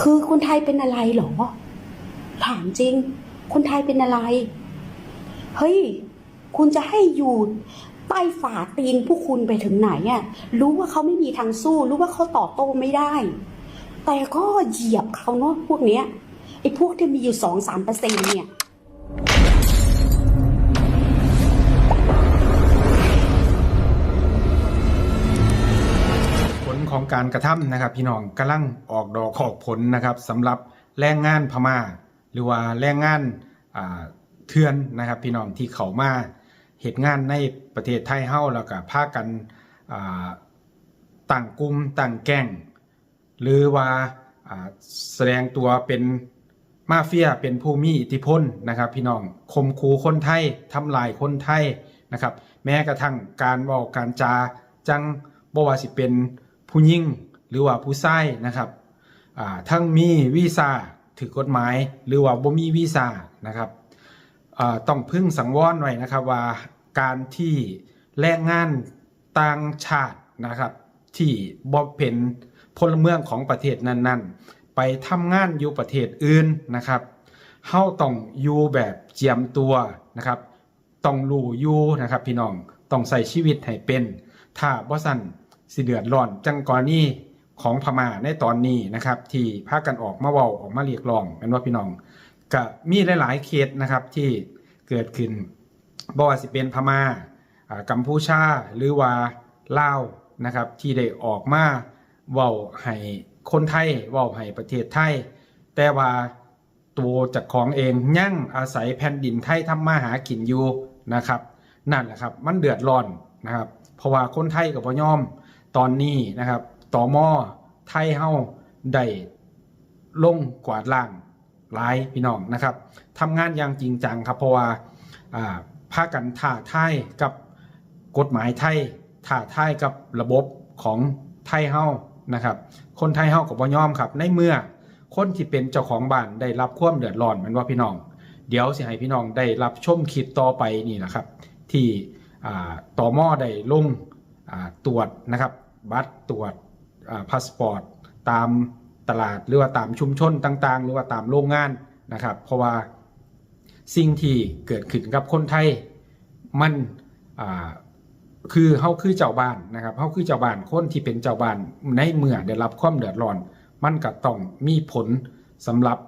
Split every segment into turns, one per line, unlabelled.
คือคนไทยเป็นอะไรหรอ ถามจริง คนไทยเป็นอะไร เฮ้ย คุณจะให้อยู่ใต้ฝ่าตีนผู้คุณไปถึงไหนอะรู้ว่าเขาไม่มีทางสู้ รู้ว่าเขาตอบโต้ไม่ได้ แต่ก็เหยียบเขาเนาะพวกเนี้ยไอ้พวกที่มีอยู่สองสามเปอร์เซ็นเนี่ย
การกระทำนะครับ พี่น้องกำลังออกดอกออกผลนะครับสำหรับแรงงานพม่า หรือว่าแรงงานาเถื่อนนะครับ พี่น้องที่เขามาเหตุงานในประเทศไทยเฮาแล้วก็พากันอ่างกลุ่มตั้งแก๊งหรือว่าาแสดงตัวเป็นมาเฟียเป็นผู้มีอิทธิพลนะครับ พี่น้องคมคูคนไทยทำลายคนไทยนะครับ แม้กระทั่งการเว้าการจาจังบ่ว่าสิเป็น ผู้หญิงหรือว่าผู้ชายนะครับอ่าทั้งมีวีซ่าถือกฎหมาย หรือว่าบ่มีวีซ่านะครับต้องพึ่งสังวรไว้นะครับว่าการที่แรงงานต่างชาตินะครับ ที่บ่เป็นพลเมืองของประเทศนั้นๆ ไปทำงานอยู่ประเทศอื่นนะครับเฮาต้องอยู่แบบเจียมตัวนะครับต้องรู้อยู่นะครับพี่น้องต้องใส่ชีวิตให้เป็น ถ้าบ่สั่น สิเดือดร้อนจังกรณีของพม่าในตอนนี้นะครับ ที่พากันออกมาเว้าออกมาเรียกร้องเป็นว่าพี่น้องก็มีหลาย ๆ เคสนะครับที่เกิดขึ้นบ่ว่าสิเป็นพม่าอ่ากัมพูชาหรือว่าลาวนะครับที่ได้ออกมาเว้าให้คนไทยเว้าให้ประเทศไทย แต่ว่าตัวจากของเองยั่งอาศัยแผ่นดินไทยทำมาหากินอยู่นะครับ นั่นแหละครับมันเดือดร้อนนะครับ เพราะว่าคนไทยกับพ่ยอม ตอนนี้นะครับต่อมอไทยเฮาได้ลงกวาดล่างหลายพี่น้องนะครับทำงานอย่างจริงจังครับเพราะว่าอ่าพากันท่าทายกับกฎหมายไทยท่าทายกับระบบของไทยเฮานะครับ คนไทยเฮากับพ่ยอมครับ ในเมื่อคนที่เป็นเจ้าของบ้านได้รับความเดือดร้อนมันว่าพี่น้อง เดี๋ยวสิให้พี่น้องได้รับชมคลิปต่อไปนี่นะครับ ที่ต่อมอได้ลง ตรวจนะครับบัตรตรวจพาสปอร์ตตามตลาดหรือว่าตามชุมชนต่างๆ หรือว่าตามโรงงานนะครับ เพราะว่าสิ่งที่เกิดขึ้นกับคนไทยมันคือเฮาคือเจ้าบ้านนะครับเฮาคือเจ้าบ้านคนที่เป็นเจ้าบ้านในเมื่อได้รับความเดือดร้อน มันก็ต้องมีผลสำหรับ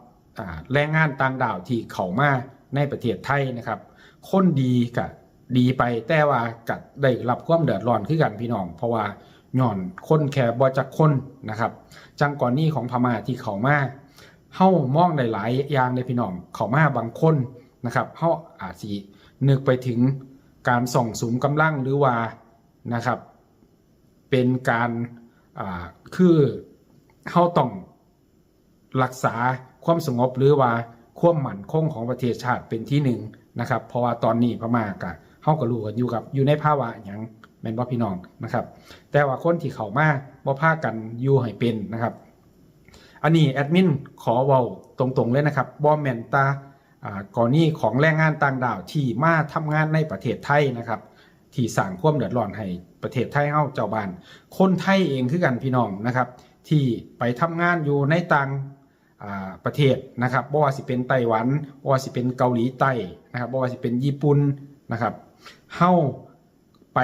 แรงงานต่างดาวที่เข้ามาในประเทศไทยนะครับ คนดีกับ ดีไปแต่ว่ากัดได้รับความเดือดร้อนคือกันพี่น้อง เพราะว่าย่อนคนแค่บ่จักคนนะครับ จังก่อนนี้ของพม่าที่เขามาเฮามองหลายอย่างเลยพี่น้องเขามาบางคนนะครับเฮาอาจสินึกไปถึงการส่องสุมกำลังหรือว่านะครับ เป็นการคือเฮาต้องรักษาความสงบหรือว่าความหมั่นคงของประเทศชาติเป็นที่หนึ่งนะครับ เพราะว่าตอนนี้พม่ากะ เฮาก็รู้กันอยู่กับอยู่ในภาวะอย่างแม่นบ่พี่น้องนะครับ แต่ว่าคนที่เข้ามาบ่พากันอยู่ให้เป็นนะครับ อันนี้แอดมินขอเว้าตรงๆเลยนะครับบ่แม่นตาอ่ากรณีของแรงงานต่างดาวที่มาทำงานในประเทศไทยนะครับ ที่สร้างความเดือดร้อนให้ประเทศไทยเฮาเจ้าบ้าน คนไทยเองคือกันพี่น้องนะครับ ที่ไปทำงานอยู่ในต่างประเทศนะครับบ่ว่าสิเป็นไต้หวันบ่ว่าสิเป็นเกาหลีใต้นะครับบ่ว่าสิเป็นญี่ปุ่นนะครับ เฮาไป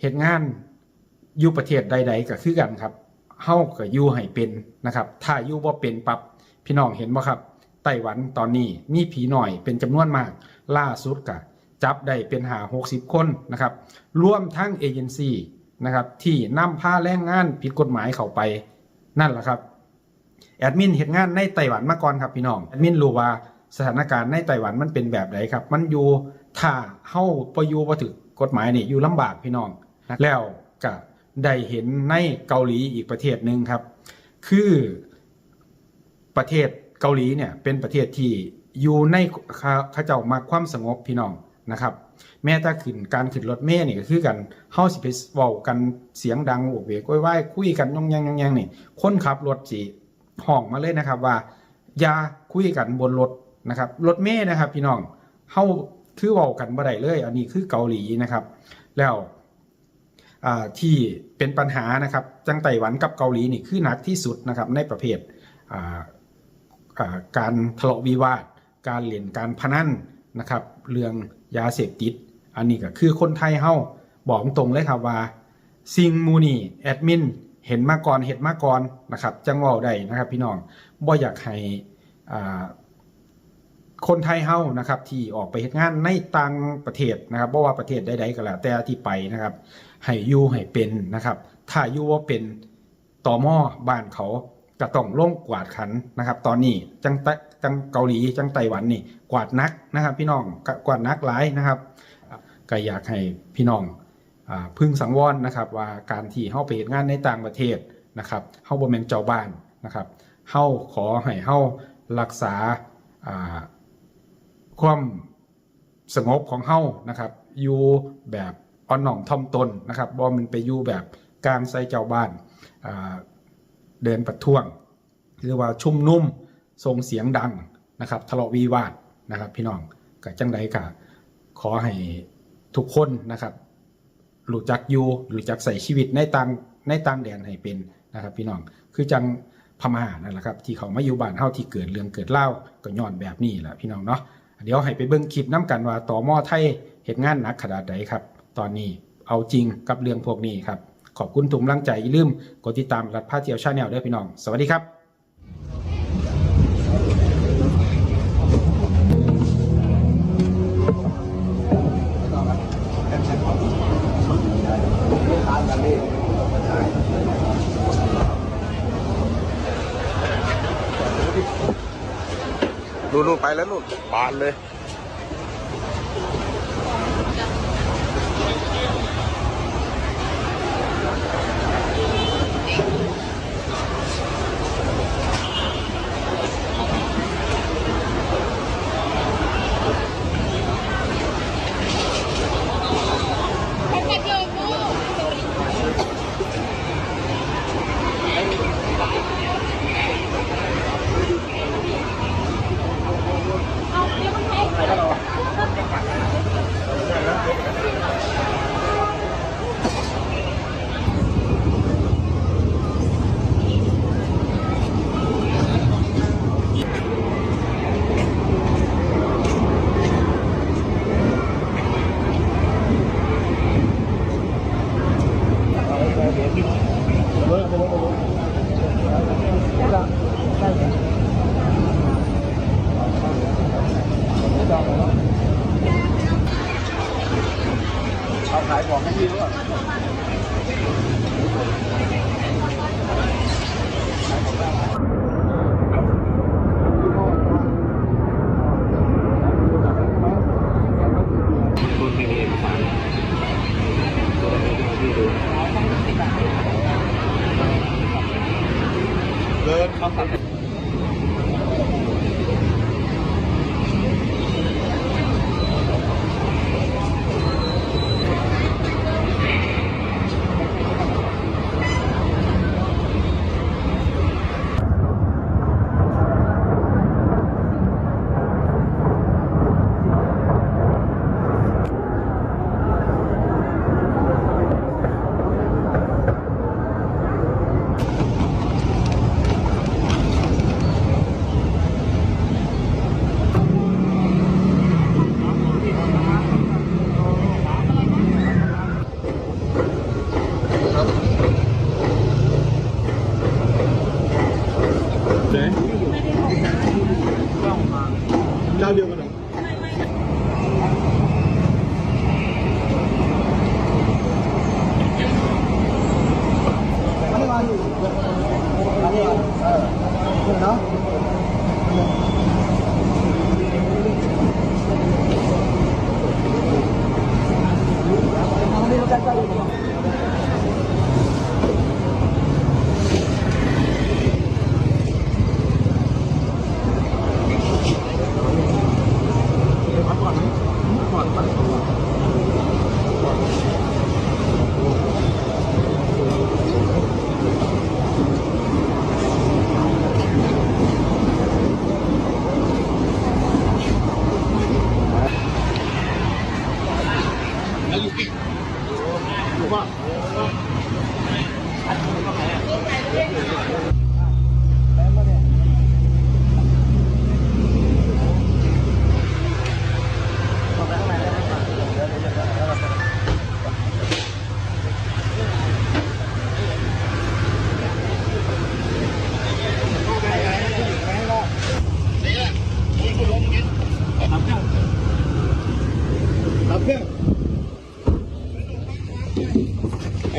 เฮ็ดงานอยู่ประเทศใด ๆ ก็คือกันครับเฮาก็อยู่ให้เป็นนะครับ ถ้าอยู่บ่เป็นปรับพี่น้องเห็นบ่ครับไต้หวันตอนนี้มีผีหน่อยเป็นจำนวนมากล่าสุดก็จับได้เป็นหา 60 คนนะครับรวมทั้งเอเจนซี่นะครับที่นำพาแรงงานผิดกฎหมายเข้าไปนั่นแหละครับแอดมินเห็นงานในไต้หวันมาก่อนครับพี่น้องแอดมินรู้ว่าสถานการณ์ในไต้หวันมันเป็นแบบไหนครับ มันอยู่ ถ้าเฮาบ่อยู่บ่ถึกกฎหมายนี่อยู่ลำบากพี่น้อง แล้วก็ได้เห็นในเกาหลีอีกประเทศหนึ่งครับ คือประเทศเกาหลีเนี่ยเป็นประเทศที่อยู่ในเขาเขาเจ้ามาความสงบพี่น้องนะครับ แม้แต่ขึ้นการขึ้นรถเมล์นี่ก็คือกันเฮาสิไปเว้ากันเสียงดังโวกเวกว้ายๆคุยกันยองแยงยองแยงนี่คนขับรถสิห้องมาเลยนะครับว่า อย่าคุยกันบนรถนะครับรถเมล์นะครับ พี่น้องเฮา คือเว้ากันบ่ได้เลย อันนี้คือเกาหลีนะครับ แล้วที่เป็นปัญหานะครับจังไต้หวันกับเกาหลีนี่คือหนักที่สุดนะครับในประเภทาาการทะเลาะวิวาท การเล่นการพนันนะครับ เรื่องยาเสพติด อันนี้ก็คือคนไทยเฮาบอกตรงเลยครับว่าสิ่งมูนี่แอดมินเห็นมาก่อนเห็นมาก่อนนะครับ จังว่าได้นะครับ พี่น้องบ่อยากให้อ่า คนไทยเฮานะครับ ที่ออกไปเฮ็ดงานในต่างประเทศนะครับบ่ว่าประเทศใดๆก็แล้วแต่ที่ไปนะครับให้อยู่ให้เป็นนะครับ ถ้าอยู่ว่าเป็นต่อหม้อบ้านเขาก็ต้องลงกวาดขันนะครับ ตอนนี้จังไตจังเกาหลีจังไต้หวันนี่กวาดนักนะครับ พี่น้องกวาดนักหลายนะครับก็อยากให้พี่น้องอ่าพึ่งสังวรนะครับ ว่าการที่เฮาไปเฮ็ดงานในต่างประเทศนะครับเฮาบ่แม่นเจ้าบ้านนะครับเฮาขอให้เฮารักษาอ่า ความสงบของเฮานะครับ อยู่แบบอ่อนหน่อมถ่อมตนนะครับบ่มันไปอยู่แบบกลางใส่เจ้าบ้านเดินประท้วงหรือว่าชุ่มนุ่มส่งเสียงดังนะครับทะเลาะวิวาทนะครับ พี่น้องก็จังใดก็ขอให้ทุกคนนะครับรู้จักอยู่รู้จักใส่ชีวิตในต่างในต่างแดนให้เป็นนะครับ พี่น้องคือจังพม่านั่นแหละครับ ที่เขามาอยู่บ้านเฮาที่เกิดเรื่องเกิดเล่าก็ย้อนแบบนี้แหละพี่น้องเนาะ เดี๋ยวให้ไปเบิ่งคลิปน้กันว่าต่อหม้อไทยเหตุงานหนักขนาดใดครับ ตอนนี้เอาจริงกับเรื่องพวกนี้ครับ ขอบคุณทุกกำลังใจอย่าลืมกดติดตามรัดผ้าเที่ยวชาแนลด้วยพี่น้อง สวัสดีครับ
นู่นไปแล้วนู่นบานเลย เอาขายของให้พี่ด้วยเ know?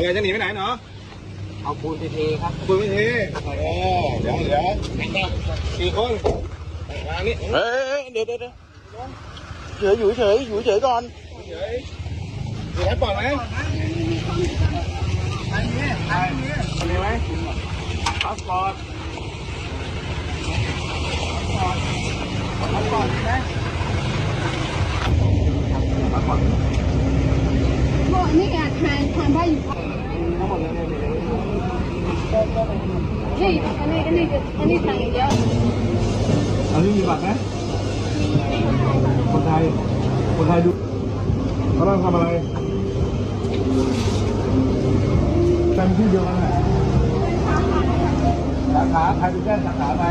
ไงจะหนีไปไหนเนาะ
เอาปูนไปเทครับ
คุณไม่เทเออเดี๋ยวเดี๋ยวกี่คนมานี่เอ้ยเดี๋ยวเดี๋ยวเดี๋ยวเฉยอยู่เฉยอยู่เฉยก่อนเฉยอยู่ไหนปลอดไหมไปนี่ไปนี่ไปนี่ไหมพาสปอร์ตพาสปอร์ตไหม
พวกนี่ไงทานทานได้อยู่นี่อันนี้อันนี้อันนี้ทานอย่างเดีย ว
อันนี้มีบัตรไหมคนไทย คนไทยดูเขาต้องทำอะไรจำที่เดียวกันแหละสาขาใครไปแจ้งสาขาไป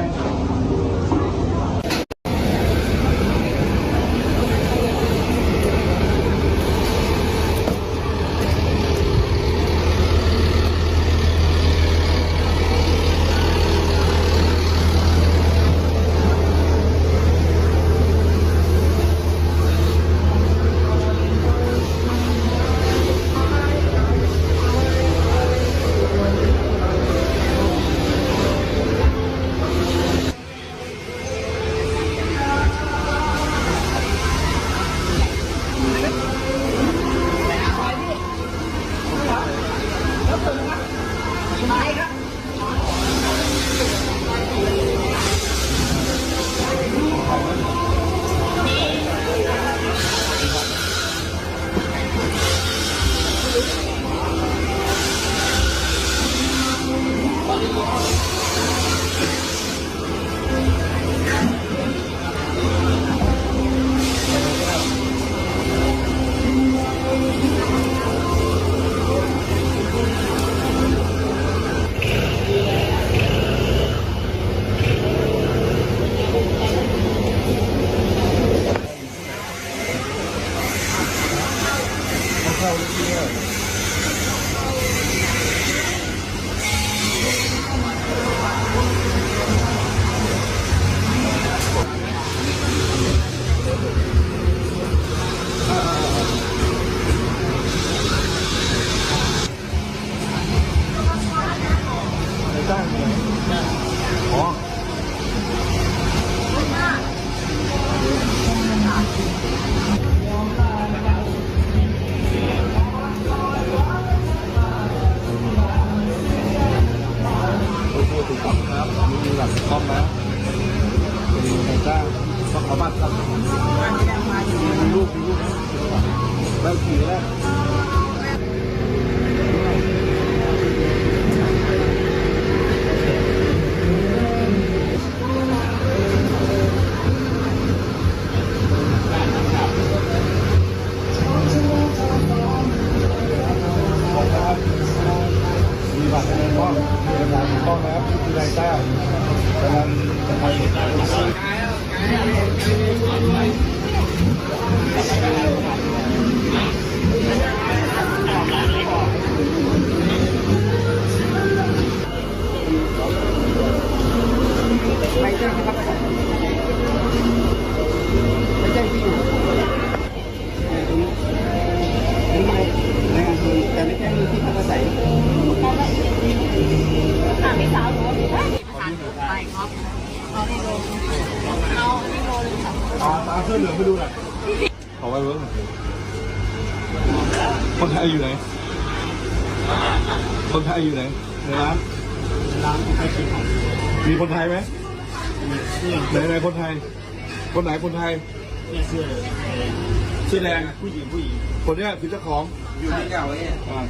พูดถูกต้องครับมีหลักถูกต้องนะ ร์กคนไทยอยู่ไหน คนไทยอยู่ไหนในร้าน
ร้านไทยกินของ
มีคนไทยไหมไหนไหนคนไทย คนไหนคนไทย
เนี่ยเสื้อ
เสื้อแดง
ผู้หญิงผู้หญิง
คนเนี้ยคือเจ้าของ
อยู่ที่เก่าเนี่ย
อ่า